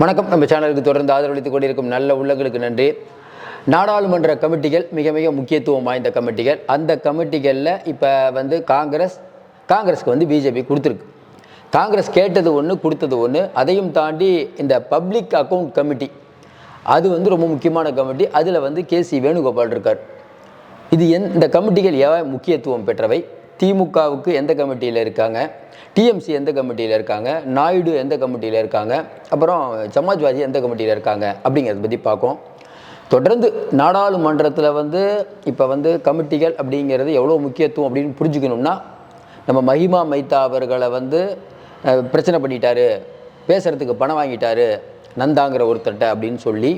வணக்கம். நம்ம சேனலுக்கு தொடர்ந்து ஆதரவளித்துக் கொண்டிருக்கும் நல்ல உள்ளங்களுக்கு நன்றி. நாடாளுமன்ற கமிட்டிகள் மிக மிக முக்கியத்துவம் வாய்ந்த கமிட்டிகள். அந்த கமிட்டிகளில் இப்போ வந்து காங்கிரஸ் காங்கிரஸ்க்கு வந்து பிஜேபி கொடுத்துருக்கு. காங்கிரஸ் கேட்டது ஒன்று கொடுத்தது ஒன்று அதையும் தாண்டி இந்த பப்ளிக் அக்கவுண்ட் கமிட்டி அது வந்து ரொம்ப முக்கியமான கமிட்டி. அதில் வந்து கே சி வேணுகோபால் இருக்கார். இது எந்த இந்த கமிட்டிகள் ஏன் முக்கியத்துவம் பெற்றவை. திமுகவுக்கு எந்த கமிட்டியில் இருக்காங்க? டிஎம்சி எந்த கமிட்டியில் இருக்காங்க? நாயுடு எந்த கமிட்டியில் இருக்காங்க? அப்புறம் சமாஜ்வாதி எந்த கமிட்டியில் இருக்காங்க? அப்படிங்கிறத பற்றி பார்ப்போம். தொடர்ந்து நாடாளுமன்றத்தில் வந்து இப்போ வந்து கமிட்டிகள் அப்படிங்கிறது எவ்வளோ முக்கியத்துவம் அப்படின்னு புரிஞ்சுக்கணும்னா நம்ம மஹிமா மைத்தா அவர்களை வந்து பிரச்சனை பண்ணிட்டாரு. பேசுகிறதுக்கு பணம் வாங்கிட்டாரு. நந்தாங்கிற ஒருத்தட்ட அப்படின்னு சொல்லி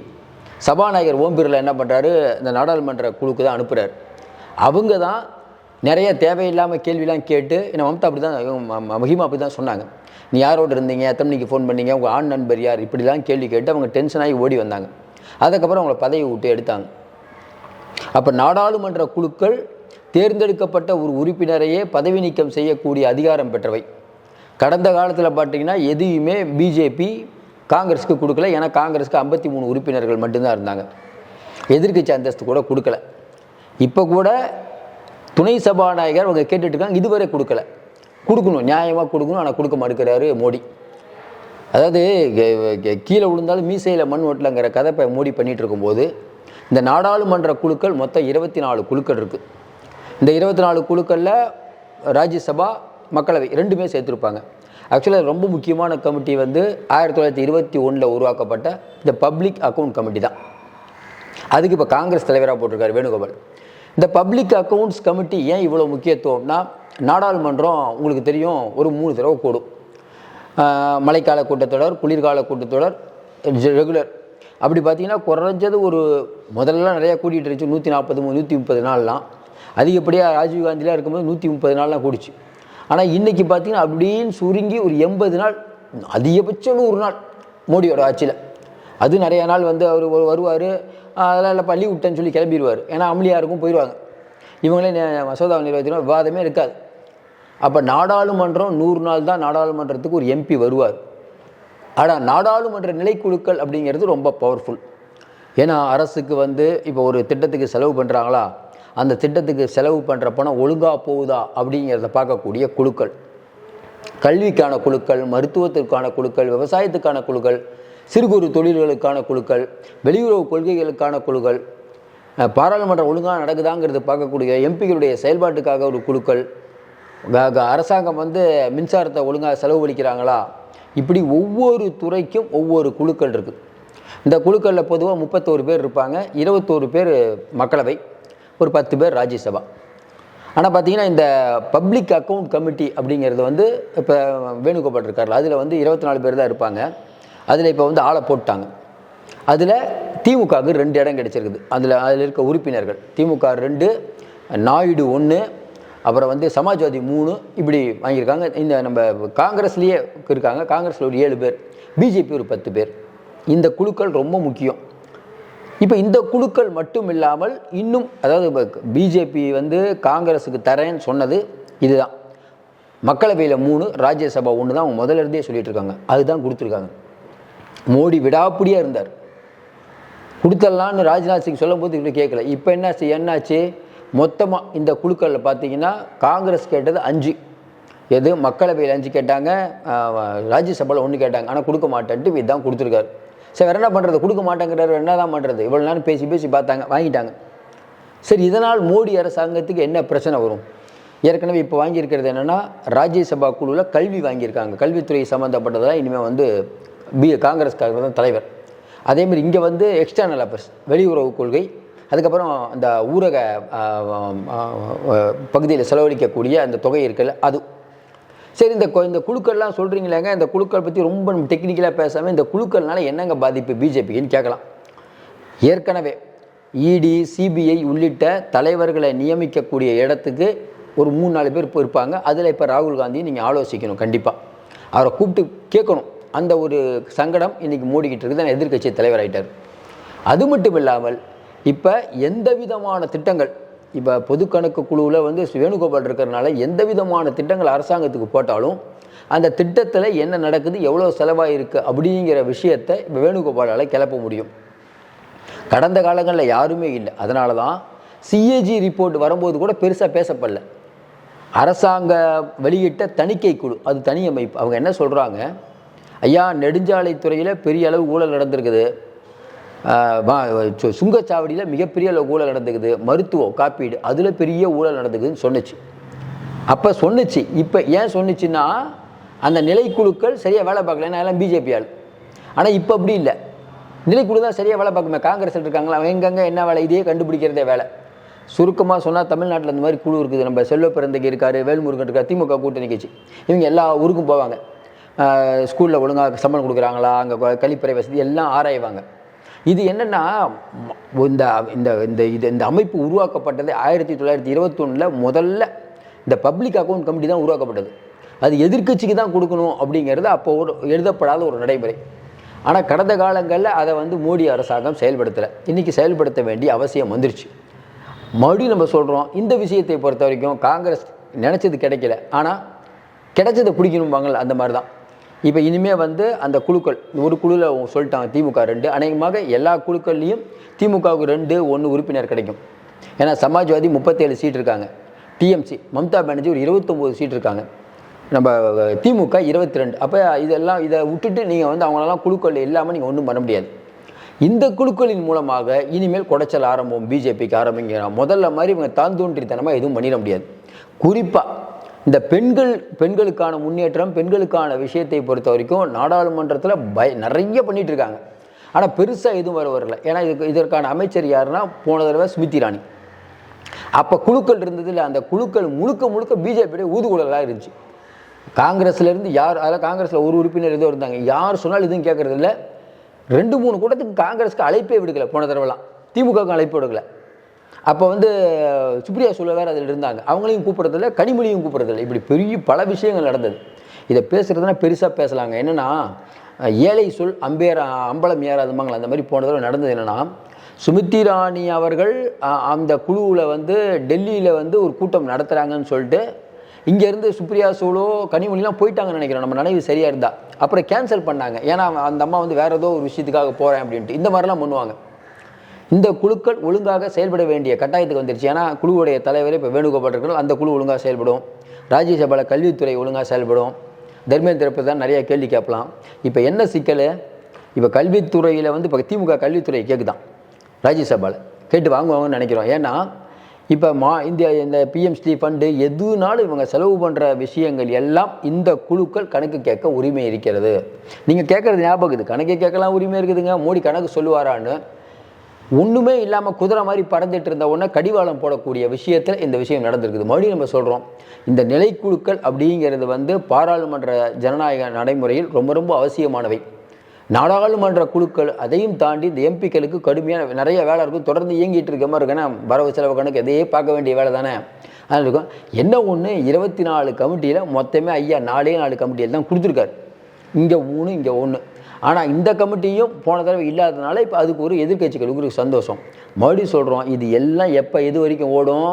சபாநாயகர் ஓம் பிர்லா என்ன பண்ணுறாரு இந்த நாடாளுமன்ற குழுக்கு தான் அனுப்புகிறார் அவங்க தான் நிறைய தேவையில்லாமல் கேள்விலாம் கேட்டு என்ன மம்தா அப்படி தான் மகிமா அப்படி தான் சொன்னாங்க. நீ யாரோட இருந்தீங்க? எத்தனை மணிக்கு ஃபோன் பண்ணீங்க? உங்கள் ஆண் நண்பர் யார்? இப்படிலாம் கேள்வி கேட்டு அவங்க டென்ஷனாகி ஓடி வந்தாங்க. அதுக்கப்புறம் அவங்கள பதவி விட்டு எடுத்தாங்க. அப்போ நாடாளுமன்ற குழுக்கள் தேர்ந்தெடுக்கப்பட்ட ஒரு உறுப்பினரையே பதவி நீக்கம் செய்யக்கூடிய அதிகாரம் பெற்றவை. கடந்த காலத்தில் பார்த்தீங்கன்னா எதையுமே பிஜேபி காங்கிரஸுக்கு கொடுக்கல. ஏன்னா காங்கிரஸுக்கு ஐம்பத்தி மூணு உறுப்பினர்கள் மட்டும்தான் இருந்தாங்க. எதிர்க்கட்சி அந்தஸ்து கூட கொடுக்கல. இப்போ கூட துணை சபாநாயகர் அவங்க கேட்டுட்டு இருக்காங்க. இதுவரை கொடுக்கல. கொடுக்கணும். நியாயமாக கொடுக்கணும். ஆனால் கொடுக்க மறுக்கிறாரு மோடி. அதாவது கீழே விழுந்தாலும் மீசையில் மண் ஓட்டலங்கிற கதை இப்போ மோடி பண்ணிட்டு இருக்கும்போது இந்த நாடாளுமன்ற குழுக்கள் மொத்தம் இருபத்தி நாலு குழுக்கள் இருக்குது இந்த இருபத்தி நாலு குழுக்களில் ராஜ்யசபா மக்களவை ரெண்டுமே சேர்த்துருப்பாங்க. ஆக்சுவலாக ரொம்ப முக்கியமான கமிட்டி வந்து ஆயிரத்தி தொள்ளாயிரத்தி இருபத்தி ஒன்றில் உருவாக்கப்பட்ட இந்த பப்ளிக் அக்கவுண்ட் கமிட்டி தான். அதுக்கு இப்போ காங்கிரஸ் தலைவராக போட்டிருக்காரு வேணுகோபால். இந்த பப்ளிக் அக்கவுண்ட்ஸ் கமிட்டி ஏன் இவ்வளோ முக்கியத்துவம்னா நாடாளுமன்றம் உங்களுக்கு தெரியும் ஒரு மூணு தடவை கூடும். மழைக்கால கூட்டத்தொடர் குளிர்கால கூட்டத்தொடர் ரெகுலர் அப்படி பார்த்தீங்கன்னா குறைஞ்சது ஒரு முதல்லலாம் நிறையா கூட்டிகிட்டு இருந்துச்சு நூற்றி நாற்பது நூற்றி முப்பது நாள்லாம். அதிகப்படியாக ராஜீவ்காந்திலாம் இருக்கும்போது நூற்றி முப்பது நாள்லாம் கூடிச்சு. ஆனால் இன்றைக்கி பார்த்தீங்கன்னா அப்படின்னு சுருங்கி ஒரு எண்பது நாள் அதிகபட்சம் நூறு நாள் மோடியோட ஆட்சியில். அது நிறைய நாள் வந்து அவர் வருவார். அதெல்லாம் இல்லை பள்ளி விட்டேன்னு சொல்லி கிளம்பிடுவார் ஏன்னா அமளியாருக்கும் போயிடுவாங்க இவங்களே மசோதா மசோதாவை நிறைவேற்றினா விவாதமே இருக்காது. அப்போ நாடாளுமன்றம் நூறு நாள் தான் நாடாளுமன்றத்துக்கு ஒரு எம்பி வருவார். ஆனால் நாடாளுமன்ற நிலைக்குழுக்கள் அப்படிங்கிறது ரொம்ப பவர்ஃபுல் ஏன்னா அரசுக்கு வந்து இப்போ ஒரு திட்டத்துக்கு செலவு பண்ணுறாங்களா அந்த திட்டத்துக்கு செலவு பண்ணுற பணம் ஒழுங்காக போகுதா? அப்படிங்கிறத பார்க்கக்கூடிய குழுக்கள். கல்விக்கான குழுக்கள் மருத்துவத்திற்கான குழுக்கள் விவசாயத்துக்கான குழுக்கள் சிறு குறு தொழில்களுக்கான குழுக்கள் வெளியுறவு கொள்கைகளுக்கான குழுக்கள் பாராளுமன்றம் ஒழுங்காக நடக்குதாங்கிறது பார்க்கக்கூடிய எம்பிகளுடைய செயல்பாட்டுக்காக ஒரு குழுக்கள். அரசாங்கம் வந்து மின்சாரத்தை ஒழுங்காக செலவழிக்கிறாங்களா இப்படி ஒவ்வொரு துறைக்கும் ஒவ்வொரு குழுக்கள் இருக்குது இந்த குழுக்களில் பொதுவாக முப்பத்தோரு பேர் இருப்பாங்க. இருபத்தோரு பேர் மக்களவை ஒரு பத்து பேர் ராஜ்யசபா. ஆனால் பார்த்தீங்கன்னா இந்த பப்ளிக் அக்கவுண்ட் கமிட்டி அப்படிங்கிறது வந்து இப்போ வேணுகோபால் இருக்கார்ல அதில் வந்து இருபத்தி நாலு பேர் தான் இருப்பாங்க. அதில் இப்போ வந்து ஆளை போட்டாங்க. அதில் திமுகவுக்கு ரெண்டு இடம் கிடச்சிருக்குது. அதில் அதில் இருக்க உறுப்பினர்கள். திமுக ரெண்டு நாயுடு ஒன்று அப்புறம் வந்து சமாஜ்வாதி மூணு இப்படி வாங்கியிருக்காங்க. இந்த நம்ம காங்கிரஸ்லேயே இருக்காங்க. காங்கிரஸில் ஒரு ஏழு பேர் பிஜேபி ஒரு பத்து பேர். இந்த குழுக்கள் ரொம்ப முக்கியம். இப்போ இந்த குழுக்கள் மட்டும் இல்லாமல் இன்னும் அதாவது பிஜேபி வந்து காங்கிரஸுக்கு தரேன்னு சொன்னது இதுதான். மக்களவையில் மூணு ராஜ்யசபா ஒன்று தான் அவங்க முதல்ல இருந்தே சொல்லிட்டு இருக்காங்க. அதுதான் கொடுத்துருக்காங்க. மோடி விடாப்பிடியாக இருந்தார். கொடுத்துடலான்னு ராஜ்நாத் சிங் சொல்லும்போது இப்படி கேட்கல. இப்போ என்னாச்சு? என்னாச்சு? மொத்தமாக இந்த குழுக்களில் பார்த்தீங்கன்னா காங்கிரஸ் கேட்டது அஞ்சு. எது? மக்களவையில் அஞ்சு கேட்டாங்க. ராஜ்யசபாவில் ஒன்று கேட்டாங்க. ஆனால் கொடுக்க மாட்டேன்ட்டு இதுதான் கொடுத்துருக்காரு. சரி என்ன பண்ணுறது கொடுக்க மாட்டேங்கிறாரு. என்ன தான் பண்ணுறது இவ்வளோ நேரம் பேசி பேசி பார்த்தாங்க வாங்கிட்டாங்க. சரி இதனால் மோடி அரசாங்கத்துக்கு என்ன பிரச்சனை வரும்? ஏற்கனவே இப்போ வாங்கியிருக்கிறது என்னென்னா ராஜ்யசபா குழுவில் கல்வி வாங்கியிருக்காங்க. கல்வித்துறை சம்மந்தப்பட்டதெல்லாம் இனிமேல் வந்து பி காங்கிரஸ்காரர் தான் தலைவர். அதேமாதிரி இங்கே வந்து எக்ஸ்டர்னல் அஃபேர்ஸ் வெளியுறவு கொள்கை அதுக்கப்புறம் அந்த ஊரக பகுதியில் செலவழிக்கக்கூடிய அந்த தொகை இருக்குல்ல அது. சரி இந்த கொ- இந்த குழுக்கள்லாம் சொல்கிறீங்களேங்க இந்த குழுக்கள் பற்றி ரொம்ப டெக்னிக்கலாக பேசாமல் இந்த குழுக்கள்னால என்னங்க பாதிப்பு பிஜேபிக்குன்னு கேட்கலாம். ஏற்கனவே இடி சிபிஐ உள்ளிட்ட தலைவர்களை நியமிக்கக்கூடிய இடத்துக்கு ஒரு மூணு நாலு பேர் இப்போ இருப்பாங்க. அதில் இப்போ ராகுல் காந்தியை நீங்கள் ஆலோசிக்கணும் கண்டிப்பாக அவரை கூப்பிட்டு கேட்கணும். அந்த ஒரு சங்கடம் இன்றைக்கி மூடிக்கிட்டு இருக்குது. எதிர்கட்சி எதிர்க்கட்சி அது மட்டும் இல்லாமல் இப்போ எந்த விதமான திட்டங்கள் இப்போ பொது கணக்கு குழுவில் வந்து வேணுகோபால் இருக்கிறனால எந்த விதமான திட்டங்கள் அரசாங்கத்துக்கு போட்டாலும் அந்த திட்டத்தில் என்ன நடக்குது எவ்வளோ செலவாயிருக்கு அப்படிங்கிற விஷயத்தை இப்போ வேணுகோபாலால் கிளப்ப முடியும். கடந்த காலங்களில் யாருமே இல்லை. அதனால தான் சிஏஜி ரிப்போர்ட் வரும்போது கூட பெருசாக பேசப்படல. அரசாங்க வெளியிட்ட தணிக்கை குழு அது தனி அமைப்பு. அவங்க என்ன சொல்கிறாங்க ஐயா நெடுஞ்சாலைத்துறையில் பெரிய அளவு ஊழல் நடந்திருக்குது. சு- சுங்கச்சாவடியில் மிகப்பெரிய அளவு ஊழல் நடந்துக்குது மருத்துவம் காப்பீடு அதில் பெரிய ஊழல் நடந்துக்குதுன்னு சொன்னுச்சு. அப்போ சொன்னுச்சு. இப்போ ஏன் சொன்னுச்சுன்னா அந்த நிலைக்குழுக்கள் சரியாக வேலை பார்க்கல. எல்லாம் பிஜேபி ஆள். ஆனால் இப்போ அப்படி இல்லை. நிலைக்குழு தான் சரியாக வேலை பார்க்குமே. காங்கிரஸ் இருக்காங்களா? எங்கங்கே என்ன வேலை? இதையே கண்டுபிடிக்கிறதே வேலை. சுருக்கமாக சொன்னால் தமிழ்நாட்டில் இந்த மாதிரி குழு இருக்குது. நம்ம செல்வ பிறந்தகை இருக்கார் வேல்முருகன் இருக்கார் திமுக கூட்டணி கட்சி. இவங்க எல்லா ஊருக்கும் போவாங்க. ஸ்கூலில் ஒழுங்காக சம்பளம் கொடுக்குறாங்களா? அங்கே கழிப்பறை வசதி எல்லாம் ஆராய்வாங்க. இது என்னென்னா இந்த இந்த இந்த இது இந்த அமைப்பு உருவாக்கப்பட்டது ஆயிரத்தி தொள்ளாயிரத்தி இருபத்தொன்னில் முதல்ல இந்த பப்ளிக் அக்கௌண்ட் கமிட்டி தான் உருவாக்கப்பட்டது. அது எதிர்க்கட்சிக்கு தான் கொடுக்கணும் அப்படிங்கிறது அப்போ ஒரு எழுதப்படாத ஒரு நடைமுறை. ஆனால் கடந்த காலங்களில் அதை வந்து மோடி அரசாங்கம் செயல்படுத்தலை. இன்றைக்கி செயல்படுத்த வேண்டிய அவசியம் வந்துருச்சு. மறுபடியும் நம்ம சொல்கிறோம் இந்த விஷயத்தை பொறுத்த வரைக்கும் காங்கிரஸ் நினச்சது கிடைக்கல. ஆனால் கிடைச்சதை பிடிக்கணும்பாங்கல்ல அந்த மாதிரி தான் இப்போ இனிமேல் வந்து அந்த குழுக்கள் ஒரு குழுவில் சொல்லிட்டாங்க திமுக ரெண்டு. அநேகமாக எல்லா குழுக்கள்லேயும் திமுகவுக்கு ரெண்டு ஒன்று உறுப்பினர் கிடைக்கும். ஏன்னா சமாஜ்வாதி முப்பத்தேழு சீட் இருக்காங்க. டிஎம்சி மம்தா பானர்ஜி ஒரு இருபத்தொம்போது சீட் இருக்காங்க. நம்ம திமுக இருபத்தி ரெண்டு அப்போ இதெல்லாம் இதை விட்டுட்டு நீங்கள் வந்து அவங்களெல்லாம் குழுக்கள் இல்லாமல் நீங்கள் ஒன்றும் பண்ண முடியாது. இந்த குழுக்களின் மூலமாக இனிமேல் குடைச்சல் ஆரம்பம் பிஜேபிக்கு ஆரம்பிங்கிறான் முதல்ல மாதிரி இவங்க தாந்தோன்றித்தனமாக எதுவும் பண்ணிட முடியாது. குறிப்பாக இந்த பெண்கள் பெண்களுக்கான முன்னேற்றம் பெண்களுக்கான விஷயத்தை பொறுத்த வரைக்கும் நாடாளுமன்றத்தில் பய நிறைய பண்ணிட்டு இருக்காங்க. ஆனால் பெருசாக எதுவும் வர வரல. ஏன்னா இதுக்கு இதற்கான அமைச்சர் யாருன்னா போன தடவை ஸ்மிருதி இரானி. அப்போ குழுக்கள் இருந்ததில்ல அந்த குழுக்கள் முழுக்க முழுக்க பிஜேபியோட ஊதுகுழலாக இருந்துச்சு. காங்கிரஸ்லேருந்து யார் அதில் காங்கிரஸில் ஒரு உறுப்பினர் ஏதோ இருந்தாங்க. யார் சொன்னாலும் எதுவும் கேட்கறதில்ல ரெண்டு மூணு கூட்டத்துக்கு காங்கிரஸ்க்கு அழைப்பே விடுக்கலை போன தடவைலாம். திமுகவுக்கு அழைப்பு விடுக்கலை. அப்போ வந்து சுப்ரியா சொல்ல வேறு அதில் இருந்தாங்க. அவங்களையும் கூப்பிட்றதில்ல கனிமொழியும் கூப்பிட்றதில்ல. இப்படி பெரிய பல விஷயங்கள் நடந்தது. இதை பேசுகிறதுனா பெருசாக பேசலாங்க. என்னென்னா ஏழை சொல் அம்பேரா அம்பலம் ஏறாதுமாங்களா அந்த மாதிரி போன தடவை நடந்தது என்னென்னா சுமித்தி ராணி அவர்கள் அந்த குழுவில் வந்து டெல்லியில் வந்து ஒரு கூட்டம் நடத்துகிறாங்கன்னு சொல்லிட்டு இங்கேருந்து சுப்ரியா சோலோ கனிமொழிலாம் போயிட்டாங்கன்னு நினைக்கிறோம் நம்ம நினைவு சரியாக இருந்தால் அப்புறம் கேன்சல் பண்ணாங்க. ஏன்னா அந்த அம்மா வந்து வேறு ஏதோ ஒரு விஷயத்துக்காக போகிறேன் அப்படின்ட்டு. இந்த மாதிரிலாம் பண்ணுவாங்க. இந்த குழுக்கள் ஒழுங்காக செயல்பட வேண்டிய கட்டாயத்துக்கு வந்துருச்சு. ஏன்னா குழுவுடைய தலைவர் இப்போ வேணுகோபால் அந்த குழு ஒழுங்காக செயல்படும். ராஜ்யசபாவில் கல்வித்துறை ஒழுங்காக செயல்படும். தர்மேந்திர பிரதான் நிறையா கேள்வி கேட்கலாம் இப்போ என்ன சிக்கல்? இப்போ கல்வித்துறையில் வந்து இப்போ திமுக கல்வித்துறை கேட்குதான் ராஜ்யசபாவில் கேட்டு வாங்குவாங்கன்னு நினைக்கிறோம். ஏன்னா இப்போ மா இந்தியா இந்த பிஎம்ஸ்டி ஃபண்டு எதுனாலும் இவங்க செலவு பண்ணுற விஷயங்கள் எல்லாம் இந்த குழுக்கள் கணக்கு கேட்க உரிமை இருக்கிறது. நீங்கள் கேட்குறது ஞாபகம் இருக்குது. கணக்கு கேட்கலாம் உரிமை இருக்குதுங்க. மோடி கணக்கு சொல்லுவாரான்னு. ஒன்றுமே இல்லாமல் குதிரை மாதிரி பறந்துட்டு இருந்த உடனே கடிவாளம் போடக்கூடிய விஷயத்தில் இந்த விஷயம் நடந்திருக்குது. மறுபடியும் நம்ம சொல்கிறோம் இந்த நிலைக்குழுக்கள் அப்படிங்கிறது வந்து பாராளுமன்ற ஜனநாயக நடைமுறையில் ரொம்ப ரொம்ப அவசியமானவை. நாடாளுமன்ற குழுக்கள் அதையும் தாண்டி இந்த எம்பிக்களுக்கு கடுமையான நிறைய வேலை இருக்கும். தொடர்ந்து இயங்கிட்டு இருக்க மாதிரி இருக்குன்னா வரவு செலவு கணக்கு எதையே பார்க்க வேண்டிய வேலை தானே? அதில் இருக்கும். என்ன ஒன்று இருபத்தி நாலு கமிட்டியில் மொத்தமே ஐயா நாலே நாலு கமிட்டியில் தான் கொடுத்துருக்காரு. இங்கே மூணு இங்கே ஒன்று ஆனால் இந்த கமிட்டியும் போன தடவை இல்லாததுனால இப்போ அதுக்கு ஒரு எதிர்க்கட்சிகளுக்கு ஒரு சந்தோஷம். மறுபடியும் சொல்கிறோம் இது எல்லாம் எப்போ எது வரைக்கும் ஓடும்?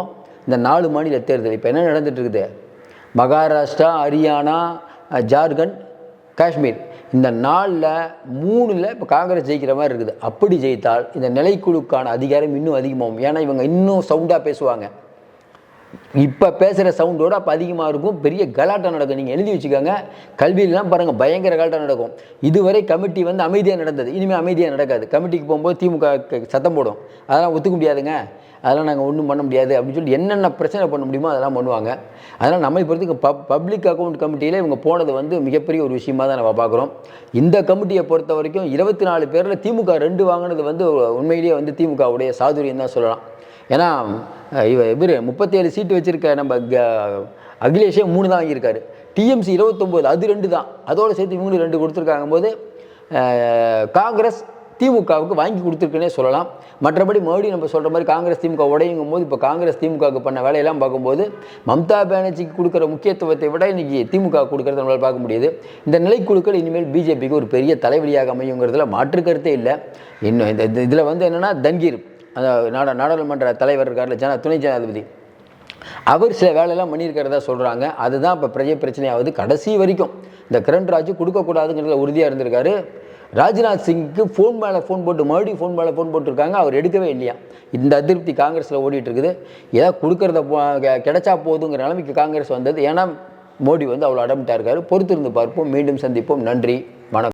இந்த நாலு மாநில தேர்தல் இப்போ என்ன நடந்துட்டு மகாராஷ்டிரா ஹரியானா ஜார்க்கண்ட் காஷ்மீர். இந்த நாலில் மூணில் இப்போ காங்கிரஸ் ஜெயிக்கிற மாதிரி இருக்குது. அப்படி ஜெயித்தால் இந்த நிலைக்குழுக்கான அதிகாரம் இன்னும் அதிகமாகும். ஏன்னா இவங்க இன்னும் சவுண்டாக பேசுவாங்க. இப்போ பேசுகிற சவுண்டோட அப்போ அதிகமாக இருக்கும். பெரிய கலாட்டம் நடக்கும். நீங்கள் எழுதி வச்சுக்கோங்க. கல்வியிலாம் பாருங்கள் பயங்கர கலாட்டம் நடக்கும். இதுவரை கமிட்டி வந்து அமைதியாக நடந்தது. இனிமேல் அமைதியாக நடக்காது. கமிட்டிக்கு போகும்போது திமுக சத்தம் போடும். அதெல்லாம் ஒத்துக்க முடியாதுங்க. அதெல்லாம் நாங்கள் ஒன்றும் பண்ண முடியாது அப்படின்னு சொல்லி என்னென்ன பிரச்சனை பண்ண முடியுமோ அதெல்லாம் பண்ணுவாங்க. அதனால் நம்மை பொறுத்துக்கு பப் பப்ளிக் அக்கௌண்ட் கமிட்டியில் இவங்க போனது வந்து மிகப்பெரிய ஒரு விஷயமா தான் நம்ம பார்க்குறோம். இந்த கமிட்டியை பொறுத்த வரைக்கும் இருபத்தி நாலு பேரில் திமுக ரெண்டு வாங்கினது வந்து உண்மையிலேயே வந்து திமுகவுடைய சாதுரியம் தான் சொல்லலாம். ஏன்னா இவர் இவ இவர் முப்பத்தேழு சீட்டு வச்சுருக்க நம்ம க- அகிலேஷே மூணு தான் வாங்கியிருக்காரு. டிஎம்சி இருபத்தொம்போது அது ரெண்டு தான். அதோடு சேர்த்து இவங்களும் ரெண்டு கொடுத்துருக்காங்க போது காங்கிரஸ் திமுகவுக்கு வாங்கி கொடுத்துருக்குன்னே சொல்லலாம். மற்றபடி மறுபடியும் நம்ம சொல்கிற மாதிரி காங்கிரஸ் திமுக உடையுங்கும் போது இப்போ காங்கிரஸ் திமுகவுக்கு பண்ண வேலையெல்லாம் பார்க்கும்போது மம்தா பானர்ஜிக்கு கொடுக்குற முக்கியத்துவத்தை விட இன்றைக்கி திமுக கொடுக்குறத நம்மளால் பார்க்க முடியுது. இந்த நிலைக்குழுக்கள் இனிமேல் பிஜேபிக்கு ஒரு பெரிய தலைவலியாக அமையுங்கிறதுல மாற்று கருத்தே இல்லை. இன்னும் இந்த இதில் வந்து என்னென்னா தன்கீர். அந்த நாடா நாடாளுமன்ற தலைவர் இருக்கார்ல ஜன துணை ஜனாதிபதி. அவர் சில வேலையெல்லாம் பண்ணியிருக்கிறதா சொல்கிறாங்க அதுதான் இப்போ பெரிய பிரச்சனையாவது கடைசி வரைக்கும். இந்த கிரண் ராஜு கொடுக்கக்கூடாதுங்கிறதுல உறுதியாக இருந்திருக்காரு. ராஜ்நாத் சிங்க்கு ஃபோன் மேலே ஃபோன் போட்டு மறுபடியும் ஃபோன் மேலே ஃபோன் போட்டிருக்காங்க. அவர் எடுக்கவே இல்லையா? இந்த அதிருப்தி காங்கிரஸில் ஓடிட்டு இருக்குது ஏதாவது கொடுக்கறத கிடைச்சா போதுங்கிற நிலைமைக்கு காங்கிரஸ் வந்தது. ஏன்னா மோடி வந்து அவ்வளோ அடமிட்டா இருக்காரு. பொறுத்திருந்து பார்ப்போம். மீண்டும் சந்திப்போம். நன்றி.